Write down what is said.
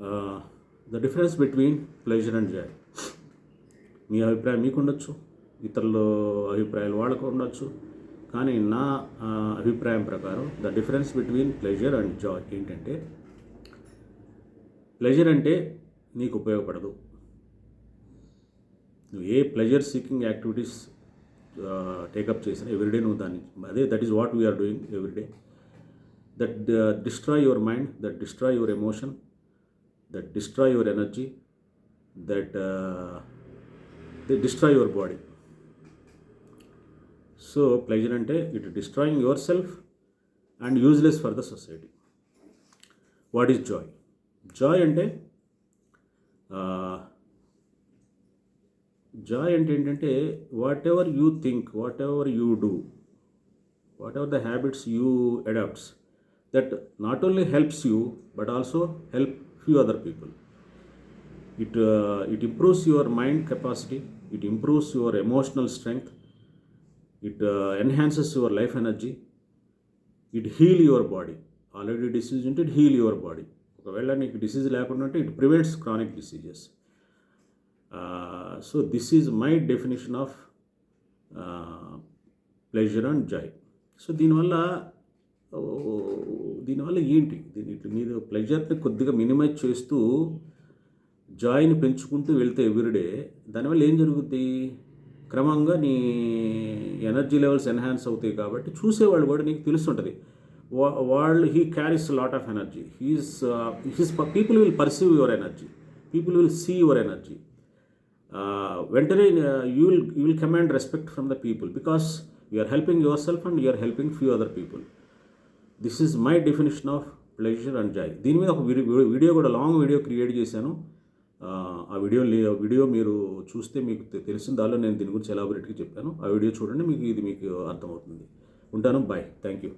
The difference between pleasure and joy మీ అభిప్రాయం మీకు ఉండొచ్చు. ఇతరుల అభిప్రాయాలు వాళ్ళకు ఉండొచ్చు. కానీ నా అభిప్రాయం ప్రకారం the difference between pleasure and joy ఏంటంటే ప్లెజర్ అంటే నీకు ఉపయోగపడదు. నువ్వు ఏ pleasure seeking activities take up చేసినా ఎవ్రీడే నువ్వు దాన్ని అదే that is what we are doing everyday that destroy your mind that destroy your emotion that destroy your energy that they destroy your body so pleasure అంటే it destroying yourself and useless for the society what is joy joy అంటే joy అంటే ఏంటంటే what ever you think whatever you do whatever the habits you adapts that not only helps you but also help few other people it uh, it improves your mind capacity it improves your emotional strength it uh, enhances your life energy it heal your body already disease ఉంటే it heal your body ఒకవేళ నీకు disease లేకుండా ఉంటే it prevents chronic diseases so this is my definition of pleasure and joy so దీనివల్ల ఓ, దీనివల్ల ఏంటి? దీని ఇట్లా మీద ప్లెజర్ని కొద్దిగా మినిమైజ్ చేస్తూ జాయిని పెంచుకుంటూ వెళ్తే ఎవ్రీడే దానివల్ల ఏం జరుగుద్ది? క్రమంగా నీ ఎనర్జీ లెవెల్స్ ఎన్హాన్స్ అవుతాయి కాబట్టి చూసేవాళ్ళు కూడా నీకు తెలుస్తుంటుంది. వాళ్ళు he carries lot of energy he's his people will perceive your energy people will see your energy వెంటనే you will you will command respect from the people because you are helping yourself and you are helping few other people this is my definition of pleasure and joy దీని మీద ఒక video video కూడా long video create చేశాను. ఆ, video లే- video మీరు చూస్తే మీకు తెలిసిన దానిలో నేను దీని గురించి ఎలాబొరేట్గా చెప్పాను. ఆ వీడియో చూడండి మీకు ఇది మీకు అర్థమవుతుంది. ఉంటాను. Bye thank you